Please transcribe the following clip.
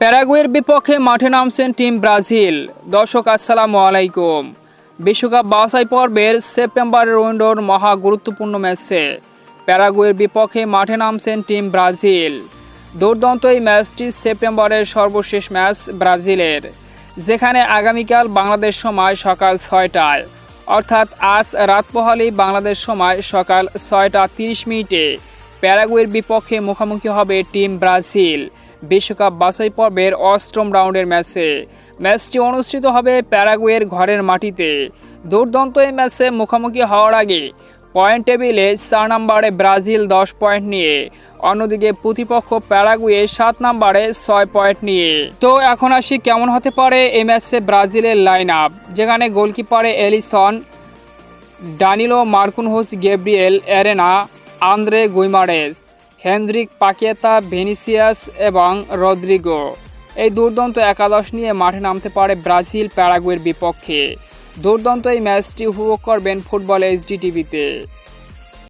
প্যারাগুয়ের বিপক্ষে মাঠে নামছেন টিম ব্রাজিল। দর্শক, আসসালামু আলাইকুম। বিশ্বকাপ বাছাই পর্বের সেপ্টেম্বরের উইন্ডোর মহা গুরুত্বপূর্ণ ম্যাচে প্যারাগুয়ের বিপক্ষে মাঠে নামছেন টিম ব্রাজিল। দুর্দান্ত এই ম্যাচটি সেপ্টেম্বরের সর্বশেষ ম্যাচ ব্রাজিলের, যেখানে আগামীকাল বাংলাদেশ সময় সকাল ছয়টায়। অর্থাৎ আজ রাত পোহালি বাংলাদেশ সময় সকাল ছয়টা তিরিশ মিনিটে প্যারাগুয়ের বিপক্ষে মুখোমুখি হবে টিম ব্রাজিল। বিশ্বকাপ বাছাই পর্বের অষ্টম রাউন্ডের ম্যাচে। ম্যাচটি অনুষ্ঠিত হবে প্যারাগুয়ের ঘরের মাটিতে। দুর্দান্ত এই ম্যাচে মুখোমুখি হওয়ার আগে পয়েন্ট টেবিলে চার নম্বরে ব্রাজিল দশ পয়েন্ট নিয়ে, অন্যদিকে প্রতিপক্ষ প্যারাগুয়ে সাত নম্বরে ছয় পয়েন্ট নিয়ে। তো এখন আসি কেমন হতে পারে এই ম্যাচে ব্রাজিলের লাইন আপ যেখানে গোলকিপারে Alisson, Danilo Marquinhos, Gabriel, Arana Andre Guimaraes Henrique Paqueta, Vinicius এবং রদ্রিগো। এই দুর্দান্ত একাদশ নিয়ে মাঠে নামতে পারে ব্রাজিল প্যারাগুয়ের বিপক্ষে। দুর্দান্ত এই ম্যাচটি উপভোগ করবেন ফুটবল এইচডি টিভিতে।